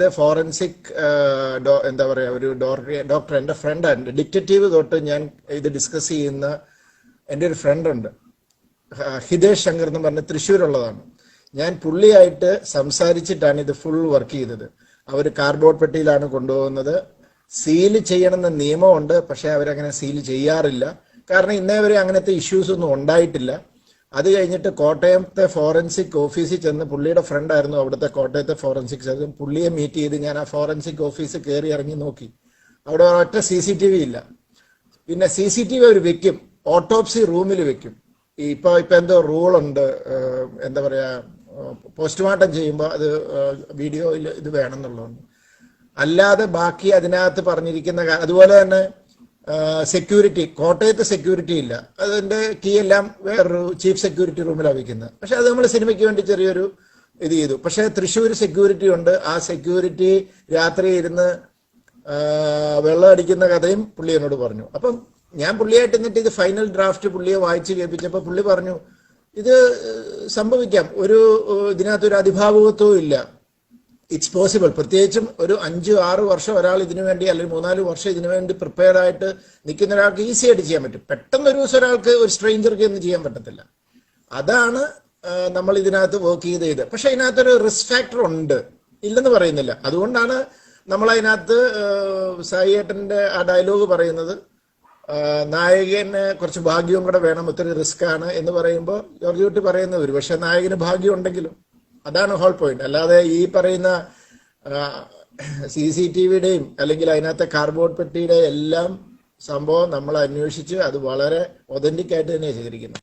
Forensic എന്താ പറയുക ഒരു ഡോക്ടർ എന്റെ ഫ്രണ്ട് ഡിക്റ്റേറ്റീവ് തൊട്ട് ഞാൻ ഇത് ഡിസ്കസ് ചെയ്യുന്ന എന്റെ ഒരു ഫ്രണ്ട് ഉണ്ട്. ഹിതേഷ് ശങ്കർ എന്ന് പറഞ്ഞ തൃശ്ശൂരുള്ളതാണ്. ഞാൻ പുള്ളിയായിട്ട് സംസാരിച്ചിട്ടാണ് ഇത് ഫുൾ വർക്ക് ചെയ്തത്. അവർ കാർഡ്ബോർഡ് പെട്ടിയിലാണ് കൊണ്ടുപോകുന്നത്. സീൽ ചെയ്യണമെന്ന നിയമമുണ്ട് പക്ഷെ അവരങ്ങനെ സീൽ ചെയ്യാറില്ല. കാരണം ഇന്നേ വരെ അങ്ങനത്തെ ഇഷ്യൂസ് ഒന്നും ഉണ്ടായിട്ടില്ല. അത് കഴിഞ്ഞിട്ട് കോട്ടയത്തെ ഫോറൻസിക് ഓഫീസിൽ ചെന്ന് പുള്ളിയുടെ ഫ്രണ്ട് ആയിരുന്നു അവിടുത്തെ കോട്ടയത്തെ ഫോറൻസിക് സർജൻ പുള്ളിയെ മീറ്റ് ചെയ്ത് ഞാൻ ആ ഫോറൻസിക് ഓഫീസ് കയറി ഇറങ്ങി നോക്കി. അവിടെ ഒറ്റ സി സി ടി വി ഇല്ല. പിന്നെ സി സി ടി വി അവർ വെക്കും ഓട്ടോപ്സി റൂമിൽ വെക്കും. ഇപ്പൊ ഇപ്പൊ എന്തോ റൂളുണ്ട് എന്താ പറയാ പോസ്റ്റ്മോർട്ടം ചെയ്യുമ്പോൾ അത് വീഡിയോയിൽ ഇത് വേണമെന്നുള്ളതുണ്ട് അല്ലാതെ ബാക്കി അതിനകത്ത് പറഞ്ഞിരിക്കുന്ന അതുപോലെ തന്നെ സെക്യൂരിറ്റി കോട്ടയത്ത് സെക്യൂരിറ്റി ഇല്ല. അതിന്റെ കീ എല്ലാം വേറൊരു ചീഫ് സെക്യൂരിറ്റി റൂമിലാണ് വയ്ക്കുന്നത് പക്ഷെ അത് നമ്മൾ സിനിമയ്ക്ക് വേണ്ടി ചെറിയൊരു ഇത് ചെയ്തു. പക്ഷെ തൃശ്ശൂർ സെക്യൂരിറ്റി ഉണ്ട്. ആ സെക്യൂരിറ്റി രാത്രി ഇരുന്ന് വെള്ളം അടിക്കുന്ന കഥയും പുള്ളി എന്നോട് പറഞ്ഞു. അപ്പം ഞാൻ പുള്ളിയായിട്ട് എന്നിട്ട് ഇത് ഫൈനൽ ഡ്രാഫ്റ്റ് പുള്ളിയെ വായിച്ച് കേൾപ്പിച്ചപ്പോൾ പുള്ളി പറഞ്ഞു ഇത് സംഭവിക്കാം. ഒരു ഇതിനകത്തൊരു അതിഭാവകത്വവും ഇല്ല. ഇറ്റ്സ് പോസിബിൾ പ്രത്യേകിച്ചും ഒരു അഞ്ച് ആറ് വർഷം ഒരാൾ ഇതിനു വേണ്ടി അല്ലെങ്കിൽ മൂന്നാൽ വർഷം ഇതിനു വേണ്ടി പ്രിപ്പയർ ആയിട്ട് നിൽക്കുന്ന ഒരാൾക്ക് ഈസി ആയിട്ട് ചെയ്യാൻ പറ്റും. പെട്ടെന്ന് ഒരു ദിവസം ഒരാൾക്ക് ഒരു സ്ട്രെയിഞ്ചർക്ക് ഒന്നും ചെയ്യാൻ പറ്റത്തില്ല. അതാണ് നമ്മൾ ഇതിനകത്ത് വർക്ക് ചെയ്ത് ചെയ്ത്. പക്ഷെ ഇതിനകത്തൊരു റിസ്ക് ഫാക്ടർ ഉണ്ട്. ഇല്ലെന്ന് പറയുന്നില്ല. അതുകൊണ്ടാണ് നമ്മൾ അതിനകത്ത് സായി ഏട്ടന്റെ ആ ഡയലോഗ് പറയുന്നത്. നായകന് കുറച്ച് ഭാഗ്യവും കൂടെ വേണം. ഒത്തിരി റിസ്ക് ആണ് എന്ന് പറയുമ്പോൾ ജോർജ് കുട്ടി പറയുന്നത് ഒരു പക്ഷെ നായകന് ഭാഗ്യം ഉണ്ടെങ്കിലും അതാണ് ഹോൾ പോയിന്റ് അല്ലാതെ ഈ പറയുന്ന സി സി ടി വിയുടെയും അല്ലെങ്കിൽ അതിനകത്തെ കാർബോർഡ് പെട്ടിയുടെ എല്ലാം സംഭവം നമ്മൾ അന്വേഷിച്ച് അത് വളരെ ഒതന്റിക് ആയിട്ട് തന്നെയാണ് ചെയ്തിരിക്കുന്നത്